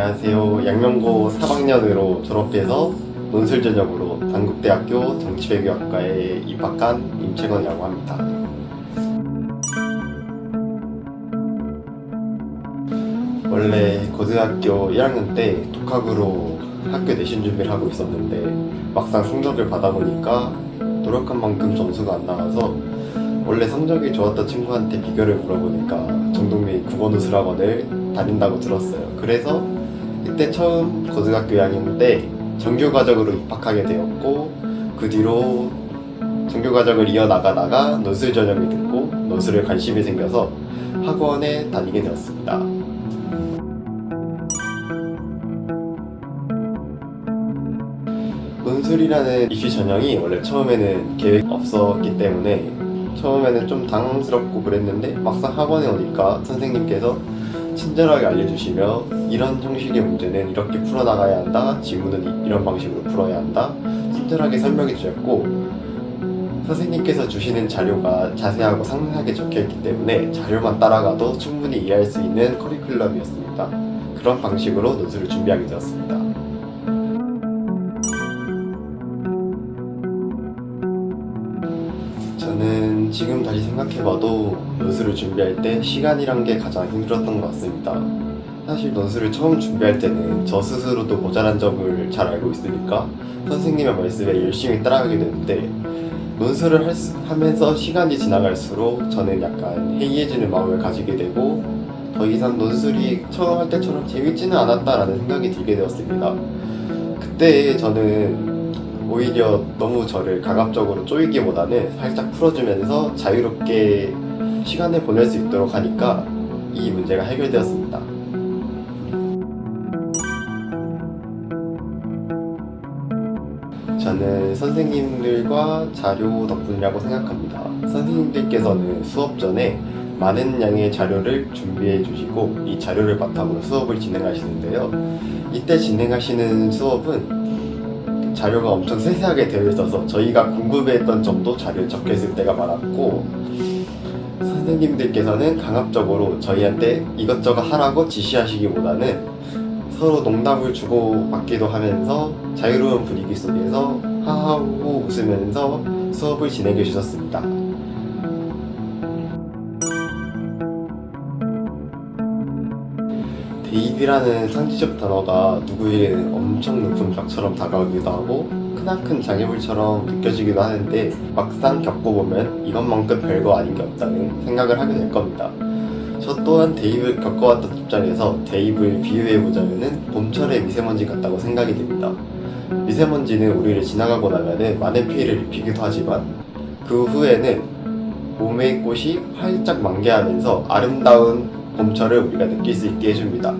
안녕하세요. 양명고 3학년으로 졸업해서 논술 전형으로 단국대학교 정치외교학과에 입학한 임채건이라고 합니다. 원래 고등학교 1학년 때 독학으로 학교 내신 준비를 하고 있었는데 막상 성적을 받아보니까 노력한 만큼 점수가 안 나와서 원래 성적이 좋았던 친구한테 비결을 물어보니까 정동민 국어노술학원을 다닌다고 들었어요. 그래서 그때 처음 고등학교 2학년 때 정규 과정으로 입학하게 되었고 그 뒤로 정규 과정을 이어나가다가 논술 전형을 듣고 논술에 관심이 생겨서 학원에 다니게 되었습니다. 논술이라는 이슈 전형이 원래 처음에는 계획 없었기 때문에 처음에는 좀 당황스럽고 그랬는데 막상 학원에 오니까 선생님께서 친절하게 알려주시며 이런 형식의 문제는 이렇게 풀어나가야 한다 지문은 이- 이런 방식으로 풀어야 한다 친절하게 설명해 주셨고 선생님께서 주시는 자료가 자세하고 상세하게 적혀있기 때문에 자료만 따라가도 충분히 이해할 수 있는 커리큘럼이었습니다. 그런 방식으로 논술을 준비하게 되었습니다 지금 다시 생각해봐도 논술을 준비할 때 시간이란 게 가장 힘들었던 것 같습니다. 사실 논술을 처음 준비할 때는 저 스스로도 모자란 점을 잘 알고 있으니까 선생님의 말씀에 열심히 따라가게 되는데 논술을 할 수- 하면서 시간이 지나갈수록 저는 약간 해이해지는 마음을 가지게 되고 더 이상 논술이 처음 할 때처럼 재밌지는 않았다라는 생각이 들게 되었습니다. 그때 저는 오히려 너무 저를 가감적으로 쪼이기보다는 살짝 풀어주면서 자유롭게 시간을 보낼 수 있도록 하니까 이 문제가 해결되었습니다. 저는 선생님들과 자료 덕분이라고 생각합니다. 선생님들께서는 수업 전에 많은 양의 자료를 준비해 주시고 이 자료를 바탕으로 수업을 진행하시는데요. 이때 진행하시는 수업은 자료가 엄청 세세하게 되어 있어서 저희가 궁금해했던 점도 자료에 적혀 있을 때가 많았고 선생님들께서는 강압적으로 저희한테 이것저것 하라고 지시하시기보다는 서로 농담을 주고받기도 하면서 자유로운 분위기 속에서 하하호 웃으면서 수업을 진행해 주셨습니다. 대입이라는 상징적 단어가 누구에게는 엄청 높은 벽처럼 다가오기도 하고 크나큰 장애물처럼 느껴지기도 하는데 막상 겪어보면 이것만큼 별거 아닌 게 없다는 생각을 하게 될 겁니다. 저 또한 대입을 겪어왔던 입장에서 대입을 비유해보자면 봄철의 미세먼지 같다고 생각이 됩니다. 미세먼지는 우리를 지나가고 나면 많은 피해를 입히기도 하지만 그 후에는 봄의 꽃이 활짝 만개하면서 아름다운 봄철을 우리가 느낄 수 있게 해줍니다.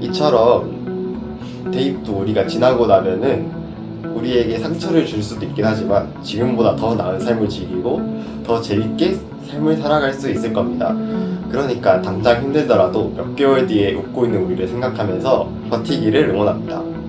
이처럼 대입도 우리가 지나고 나면은 우리에게 상처를 줄 수도 있긴 하지만 지금보다 더 나은 삶을 즐기고 더 재밌게 삶을 살아갈 수 있을 겁니다. 그러니까 당장 힘들더라도 몇 개월 뒤에 웃고 있는 우리를 생각하면서 버티기를 응원합니다.